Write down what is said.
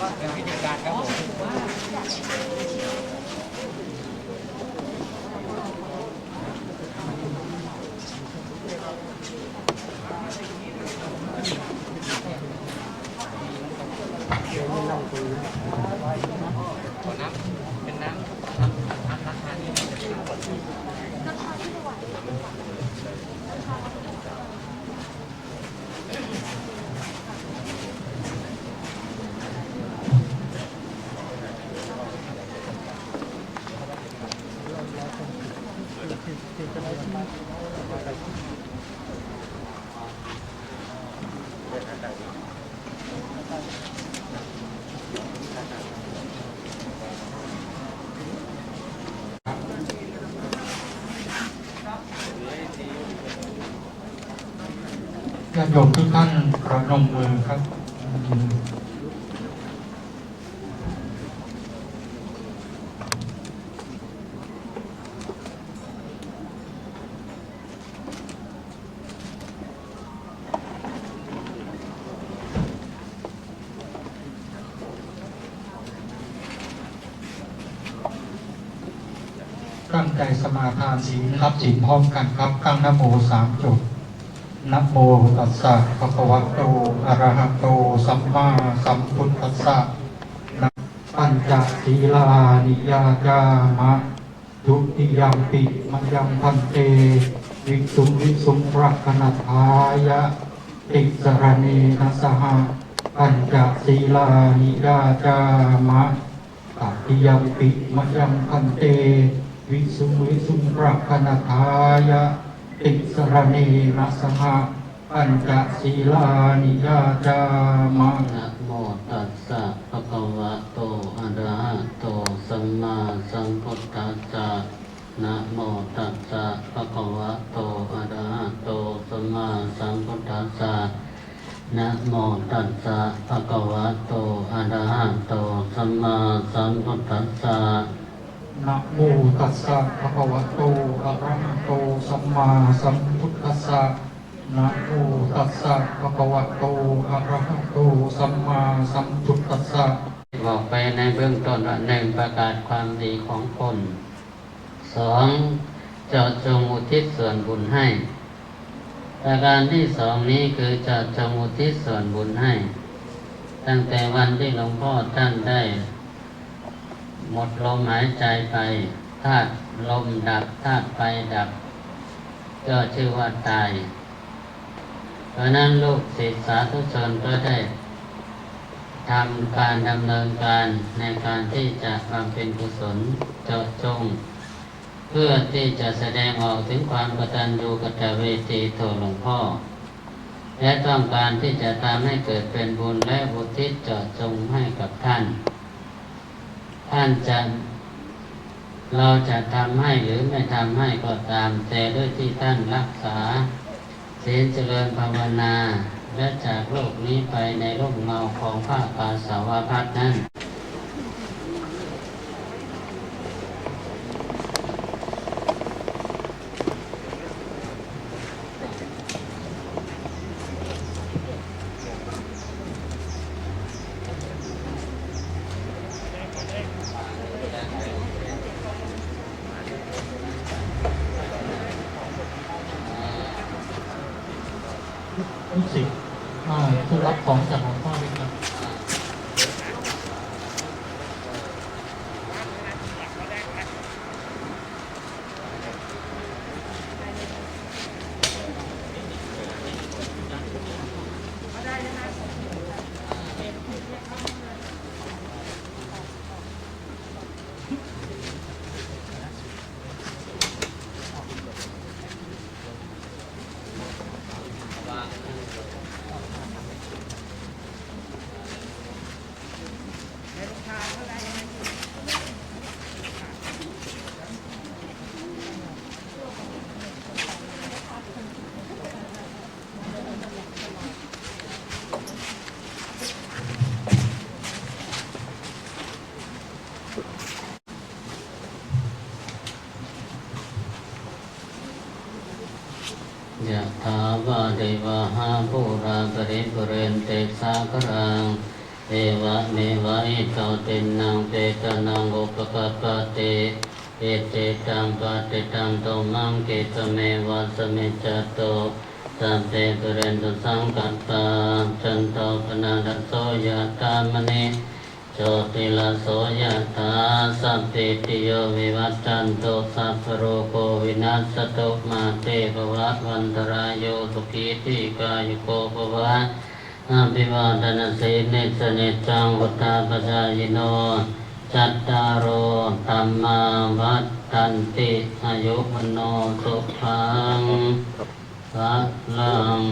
ก็เป็นวิธีการครับผม ขอน้ำเป็นน้ำน้ำน้ำราคานี้น่าจะเป็นขวด ญาติโยมทุกท่านประนมมือครับ ตั้งใจสมาทานศีลรับศีลพร้อมกันครับตั้งนโมสามจบนะโมตัสสะภะคะวะโตอะระหะโต สัมมาสัมพุทธัสสะนะปัญจศีลานิยาจามะทุติยมปิมยังพันเต วิสุงวิสุงปรักนัทายะ ติสรเนนะสหะปัญจศีลานิยาจามะตติยมปิมยังพันเต วิสุวิสุงปรักนัทายะติสรเนนะสหะปัญจศีลานิยาจามะนะโมตัสสะภะคะวะโตอะระหะโตสัมมาสัมพุทธัสสะนะโมตัสสะภะคะวะโตอะระหะโตสัมมาสัมพุทธัสสะนะโมตัสสะภะคะวะโตอะระหะโตสัมมาสัมพุทธัสสะ นะโมตัสสะภะคะวะโตอะระหะโตสัมมาสัมพุทธัสสะนะโมตัสสะภะคะวะโตอะระหะโตสัมมาสัมพุทธัสสะบอกไปในเบื้องต้นว่าหนึ่งประกาศความดีของคนสองเจาะจงอุทิศส่วนบุญให้ ประการที่สองนี้คือเจาะจงอุทิศส่วนบุญให้ ตั้งแต่วันที่หลวงพ่อท่านได้ หมดลมหายใจไปธาตุลมดับธาตุไฟดับ ก็ชื่อว่าตาย เพราะนั้นลูกศิษย์สาธุชนก็ได้ทำการดำเนินการในการที่จะบำเพ็ญกุศลเจาะจง เพื่อที่จะแสดงออกถึงความกตัญญูกตเวทีโทหลวงพ่อ และต้องการที่จะทำให้เกิดเป็นบุญและบุทิศเจาะจงให้กับท่าน ท่านจะเราจะทำให้หรือไม่ทำให้ก็ตาม แต่ด้วยที่ท่านรักษาเสนเจริญภาวนา และจากโลกนี้ไปในร่มเงาของพระปาสาวพัฒนั้น รู้สึกอ่าผู้รับของจากหลวงพ่อเลยครับ ยะถาวาเดวะหาภูราปริปุเรนเตสาครังเอวะเมวะอิโตตินังเปตนังอุปกปปติเอเตตังปฏิตังโตมังเกตเมวะสมิจจโตสัพเพปุเรนตุสังกัปปะจันโตปนาดโสยะตามณี โชติลาโสยะถาสัพพิติโยวิวัตจันโตสัพพโรโควินัสตุมาเตภวะวันตรายโยสุขีติกายุโกภวะอาภิวาทนาสีนิสนิจังวุฒาปชายโนจัตตารโอธรรมาวัฏตันติอายุวโนสุขังพระลัง